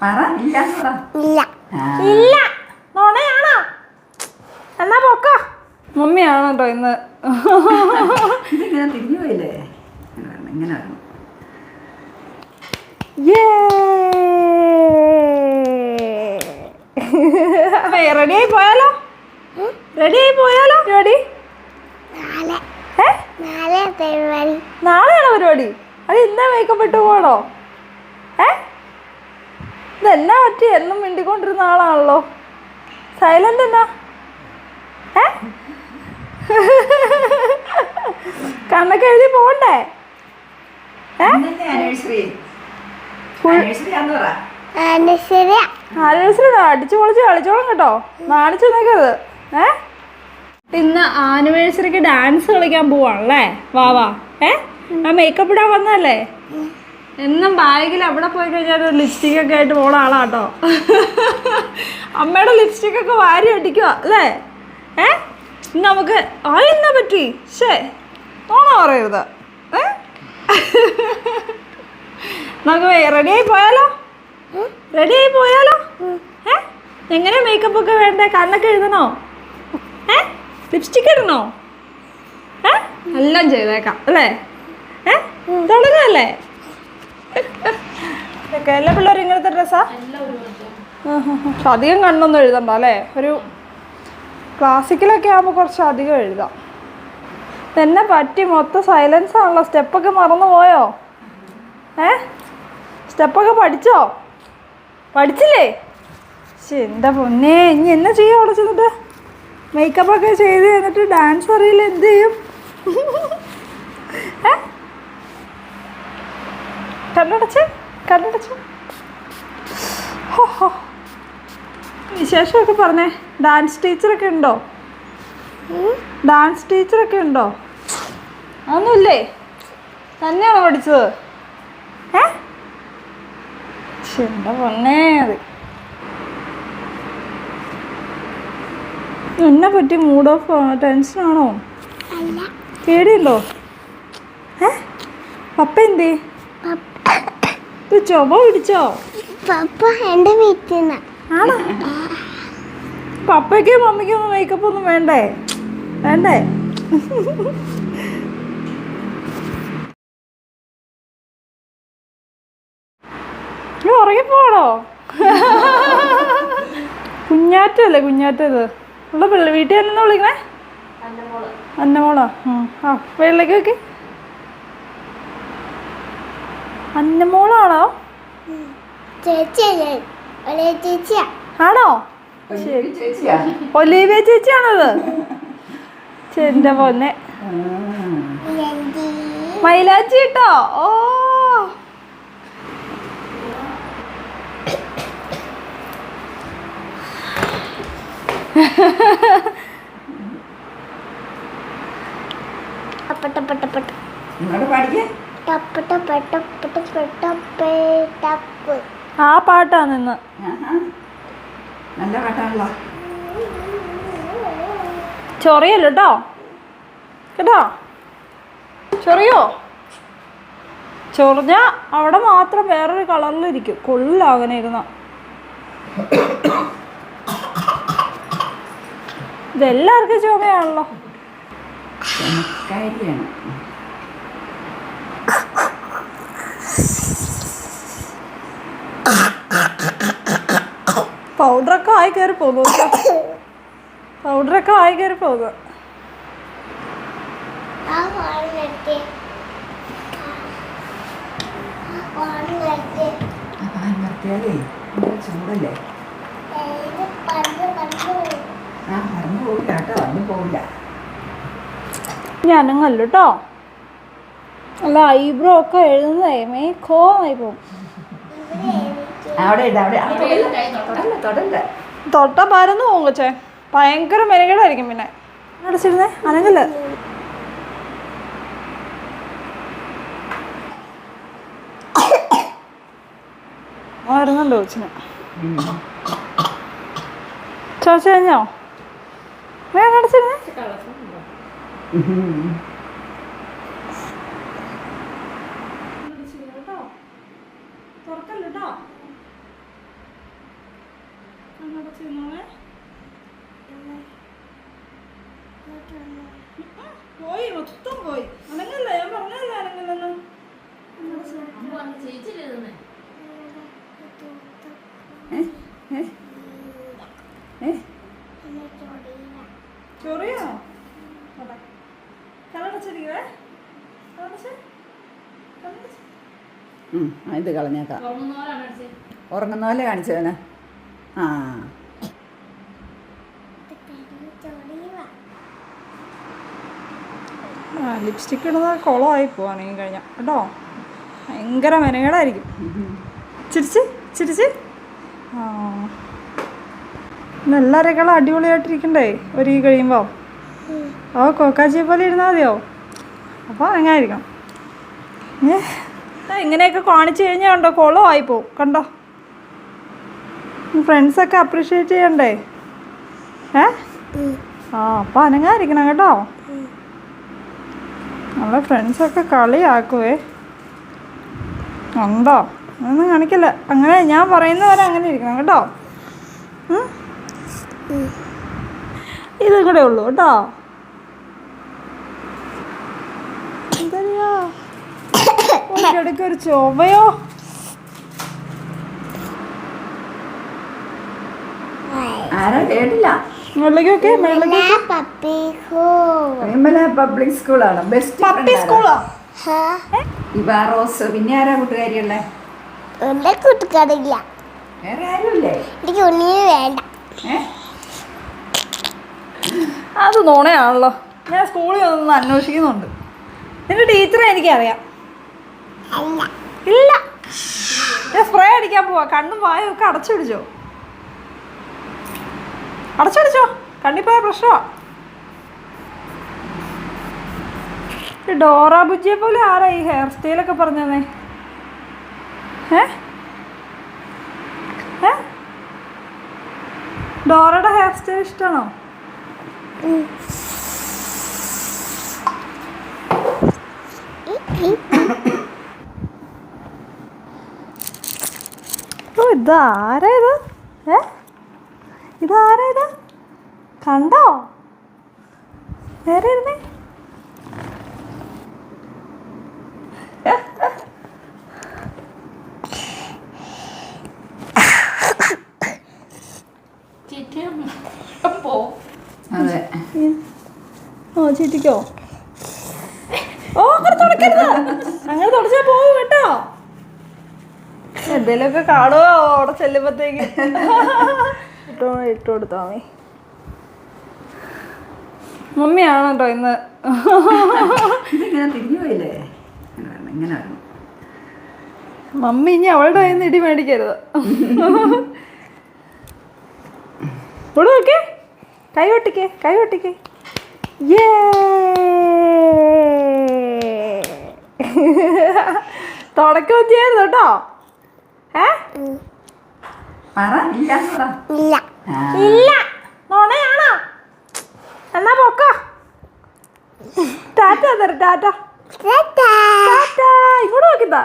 പറ ഇല്ല പറ. ഇല്ല. ആ. ഇല്ല. നുണയാണോ? എന്നാ പൊക്കോ. മമ്മിയാണ് കേട്ടോ ഇന്ന് ഇതിങ്ങനെ തിരിഞ്ഞു പോയില്ലേ? ഇങ്ങനെ വരണം ഇങ്ങനെ വരണം. റെഡി ആയി പോയാലോ? റെഡി ആയി പോയാലോ? പരിപാടി നാളെ. പരിപാടി. നാളെയാണോ പരിപാടി? അത് ഇന്നേ മേക്കപ്പ് ഇട്ട് പോകണോ? ഇതെന്നാ പറ്റി എന്നും മിണ്ടിക്കൊണ്ടിരുന്ന ആളാണല്ലോ. സൈലന്റ് എന്നാ? ഏ? കണ്ണൊക്കെ എഴുതി പോകണ്ടേ? ആനിവേഴ്സറി അടിച്ചു പൊളിച്ച് കളിച്ചോളും കേട്ടോ. നാണിച്ചു നിൽക്കരുത് ഏ? ഇന്ന് ആനിവേഴ്സറിക്ക് ഡാൻസ് കളിക്കാൻ പോവാണല്ലേ? വാ വാ. ഏ? ആ മേക്കപ്പ് ഇടാൻ വന്നതല്ലേ? എന്നും ബാഗിൽ അവിടെ പോയി കഴിഞ്ഞാൽ ഒരു ലിപ്സ്റ്റിക് ഒക്കെ ആയിട്ട് പോണ ആളാട്ടോ. അമ്മയുടെ ലിപ്സ്റ്റിക് ഒക്കെ വാരി അടിക്കുക അല്ലേ? ഏ? നമുക്ക് ആ എന്നാ പറ്റി? ശേ ഓണോ പറയരുത്. ഏ? നമുക്ക് റെഡിയായി പോയാലോ? റെഡി ആയി പോയാലോ? ഏ? എങ്ങനെ മേക്കപ്പ് ഒക്കെ വേണ്ടേ? കണ്ണൊക്കെ എഴുതണോ? ഏ? ലിപ്സ്റ്റിക് ഇടണോ? ഏ? എല്ലാം ചെയ്തേക്കാം അല്ലേ? ഏ? തുടങ്ങല്ലേ ഇതൊക്കെ എല്ലാ പിള്ളേരും ഇങ്ങനത്തെ ഡ്രസ്സാ അധികം കണ്ണൊന്നും എഴുതണ്ട അല്ലേ? ഒരു ക്ലാസിക്കലൊക്കെ ആകുമ്പോൾ കുറച്ച് അധികം എഴുതാം. എന്നെ പറ്റി? മൊത്തം സൈലൻസ് ആണല്ലോ. സ്റ്റെപ്പൊക്കെ മറന്നു പോയോ? ഏ? സ്റ്റെപ്പൊക്കെ പഠിച്ചോ? പഠിച്ചില്ലേ? എന്താ പൊന്നേ ഇനി എന്നാ ചെയ്യും അവിടെ ചെന്നിട്ട്? മേക്കപ്പൊക്കെ ചെയ്ത് കഴിഞ്ഞിട്ട് ഡാൻസ് അറിയില്ല എന്ത് ചെയ്യും ഏ? കണ്ണടച്ച് കണ്ണടച്ച്. ഹോ, ഹോ. വിശേഷമൊക്കെ പറഞ്ഞേ. ഡാൻസ് ടീച്ചറൊക്കെ ഉണ്ടോ? ഡാൻസ് ടീച്ചറൊക്കെ ഉണ്ടോ? അതൊന്നുമില്ലേ? തന്നെയാണോ പഠിച്ചത്? ഏ? ശ്ശെ, പൊന്നേ അത്? എന്നെ പറ്റി മൂഡ് ഓഫ് ആണോ? ടെൻഷനാണോ പേടിയുണ്ടോ? ഏ? പപ്പ എന്തേ? ചുമ പിടിച്ചോ. പപ്പ എന്റെ വീട്ടിൽ നിന്ന്. ആണോ? പപ്പയ്ക്കും മമ്മിക്കും മേക്കപ്പ് ഒന്നും വേണ്ടേ? വേണ്ടേ? ഉറങ്ങിപ്പോണോ കുഞ്ഞാറ്റല്ലേ കുഞ്ഞാറ്റത്. ഉള്ള പിള്ളേ വീട്ടിൽ തന്നെ വിളിക്കണേ? അന്നമോളോ. ആ വെള്ളക്ക് അന്നമോളാണോ? ആണോ? ശരി. ചേച്ചിയാ. ഒലീവിയ ചേച്ചിയാണത്. ചെന്റെ പൊന്നെ. ആ. എന്തി മൈലാച്ചി കേട്ടോ? ഓ. പട്ട പട്ട പഠിക്കേ. ആ പാട്ടാ നിന്ന്. നല്ല പാട്ടാണല്ലോ. ചൊറിയല്ലോ കേട്ടോ കേട്ടോ? ചൊറിയോ? ചൊറിഞ്ഞ അവിടെ മാത്രം വേറൊരു കളറിലിരിക്കും കൊള്ളില്ല അങ്ങനെ ഇരുന്ന ഇതെല്ലാവർക്കും ചുമയാണല്ലോ. പൗഡറൊക്കെ ആയി കയറി പോകുന്നു പൗഡറൊക്കെ ആയി കയറി പോകുന്നു. ചൂടല്ലേ? ആ പറഞ്ഞു പോകില്ല കേട്ടോ പറഞ്ഞു പോകില്ല ഞാനങ്ങല്ല കേട്ടോ. അല്ല ഐബ്രോ ഒക്കെ എഴുതുന്നതേ മേ കോന്നായി പോകും. അവിടെ ഇട അവിടെ തൊട്ട പരന്നു പോകും കൊച്ചേ ഭയങ്കര മെനകേടായിരിക്കും പിന്നെ. അടച്ചിരുന്നേ അനങ്ങല്ല? വരുന്നുണ്ടോ കൊച്ചിന്? ചോദിച്ചു കഴിഞ്ഞോ? വേഗം അടച്ചിരുന്നേ പോയി മൊത്തം പോയി അനങ്ങല്ല ഞാൻ പറഞ്ഞല്ല അനങ്ങല്ലെന്ന് ഏ ഏ ഏ ചൊറിയോ? ആ, ഇത് കളഞ്ഞേക്കാം. ഉറങ്ങുന്ന പോലെ കാണിച്ചവന് ആ. ആ ലിപ്സ്റ്റിക് ഇടുന്നത് കുളമായി പോവാണെങ്കിൽ കഴിഞ്ഞാൽ കേട്ടോ? ഭയങ്കര മെനകേടായിരിക്കും. ചിരിച്ച് ചിരിച്ച്. ആ. ഇന്ന് എല്ലാവരെക്കാളും അടിപൊളിയായിട്ടിരിക്കണ്ടേ? ഒരു കഴിയുമ്പോൾ ഓ കോക്കാച്ചിയെ പോലെ ഇരുന്നാൽ മതിയോ? അപ്പോൾ അങ്ങനെയായിരിക്കണം. ഇങ്ങനെയൊക്കെ കാണിച്ചു കഴിഞ്ഞാൽ ഉണ്ടോ കൊളോ ആയിപ്പോ കണ്ടോ? ഫ്രണ്ട്സൊക്കെ അപ്രീഷിയേറ്റ് ചെയ്യണ്ടേ? ഏ? ആ അപ്പോൾ അനങ്ങാതിരിക്കണം കേട്ടോ. നമ്മളെ ഫ്രണ്ട്സൊക്കെ കളിയാക്കുവേ. ഉണ്ടോ? ഒന്നും കാണിക്കില്ല. അങ്ങനെ ഞാൻ പറയുന്ന പോലെ അങ്ങനെ ഇരിക്കണം കേട്ടോ. ഇത് കൂടെ ഉള്ളൂ കേട്ടോ. എന്തറിയാ? ഇടയ്ക്ക് ഒരു ചൊവ്വയോ? ആരാ കേട്ടില്ല. പബ്ലിക് സ്കൂളാണ് ബെസ്റ്റ് പപ്പി സ്കൂളോ പിന്നെ ആരാ കൂട്ടുകാരിയുള്ളേ? എന്റെ കൂട്ടുകാരില്ല. വേറെ ആരുമില്ലേ? എനിക്ക് ഉണ്ണിയെ വേണ്ട. അത് നോണയാണല്ലോ. ഞാൻ സ്കൂളിൽ ഒന്ന് അന്വേഷിക്കുന്നുണ്ട്. നിന്റെ ടീച്ചറെ എനിക്കറിയാം. ഇല്ല. ഞാൻ സ്പ്രേ അടിക്കാൻ പോവാ. കണ്ണും വായും ഒക്കെ അടച്ചു പിടിച്ചോ. അടച്ചു പിടിച്ചോ. കണ്ണി പോയ പ്രശ്നമാ ഈ ഡോറ ബുജിയെ പോലെ ആരാ ഈ ഹെയർ സ്റ്റൈലൊക്കെ പറഞ്ഞതേ? ഏ ഡോറയുടെ ഹെയർ സ്റ്റൈൽ ഇഷ്ടമാണോ ഓ ഏ ഇതാരാ ഇത്? കണ്ടോ? നേരെ ഇരുന്നേ അതെ ഓ ചീറ്റിക്കോ? ഓ അങ്ങനെ തുടക്കരുത്. അങ്ങനെ തുടച്ചാ പോകും കേട്ടോ. എന്തേലൊക്കെ കാണുമോ അവിടെ ചെല്ലുമ്പത്തേക്ക്? ഇട്ടോ ഇട്ട് കൊടുത്താ മതി മമ്മിയാണ് കേട്ടോ ഇന്ന്. മമ്മി ഇനി അവളുടെ കയ്യിൽ നിന്ന് ഇടി മേടിക്കരുത്. ഇവിടെ നോക്കേ കൈ ഒട്ടിക്കേ കൈ ഒട്ടിക്കേ യേ തുടക്കം എത്തിയായിരുന്നു കേട്ടോ? പറ. ഇല്ല ഇല്ല. എന്നാ പോക്കോ. ടാറ്റ തര ടാറ്റ. ഇങ്ങോട്ട് ഇവിടെ.